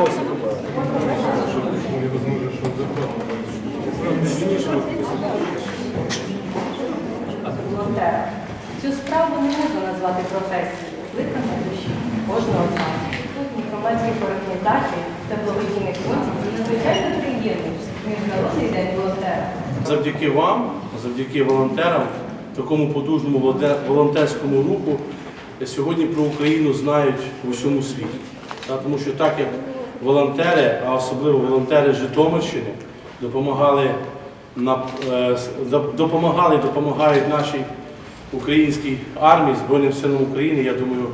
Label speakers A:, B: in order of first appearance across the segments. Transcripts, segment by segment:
A: Цю справу не можна назвати професією, викликом душі кожного з нас. Тут громадських організацій та благодійних фондів надзвичайно приємний Міжнародний день волонтера.
B: Завдяки вам, завдяки волонтерам, такому потужному волонтерському руху, сьогодні про Україну знають в усьому світі. Тому що так як волонтери, а особливо волонтери Житомирщини, допомагали, е, допомагали, допомагають нашій українській армії, Збройним силам України, я думаю,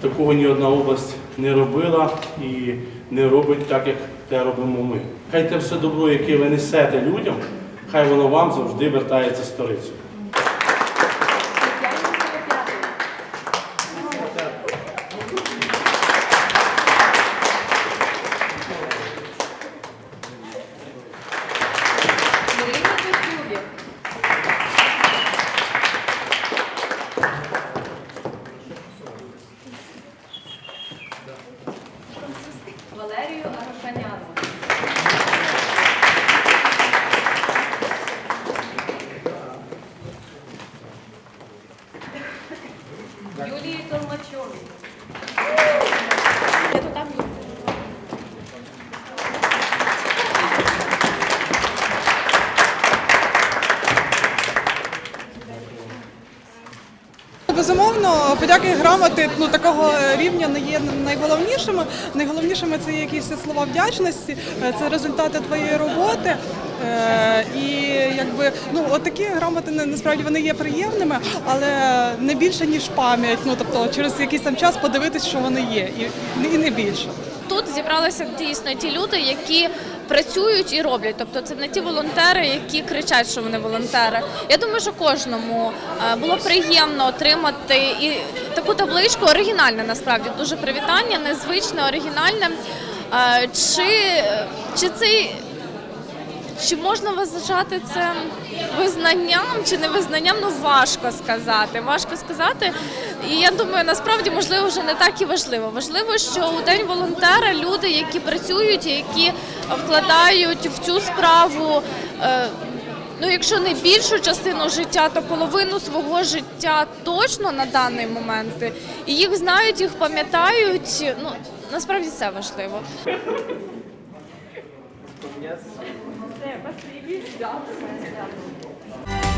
B: такого ні одна область не робила і не робить так, як те робимо ми. Хай те все добро, яке ви несете людям, хай воно вам завжди вертається сторицею.
A: Юлії Толмачовій.
C: Безумовно, подяки грамоти ну такого рівня не є найголовнішими. Найголовнішими це якісь слова вдячності, е, це результати твоєї роботи. Е, І якби ну отакі грамоти на- насправді вони є приємними, але не більше ніж пам'ять. Ну тобто через якийсь там час подивитись, що вони є, і не більше.
D: Тут зібралися дійсно ті люди, які працюють і роблять. Тобто це не ті волонтери, які кричать, що вони волонтери. Я думаю, що кожному е, було приємно отримати і таку табличку оригінальне насправді дуже привітання, незвичне, оригінальне. Е, Чи, чи цей чи можна вважати це визнанням чи не визнанням? Ну важко сказати. Важко сказати. І я думаю, насправді можливо вже не так і важливо. Важливо, що у день волонтера люди, які працюють, які вкладають в цю справу. е, Ну, якщо не більшу частину життя, то половину свого життя точно на даний момент. І їх знають, їх пам'ятають. Ну насправді це важливо.
A: Yes. Sir, but maybe it's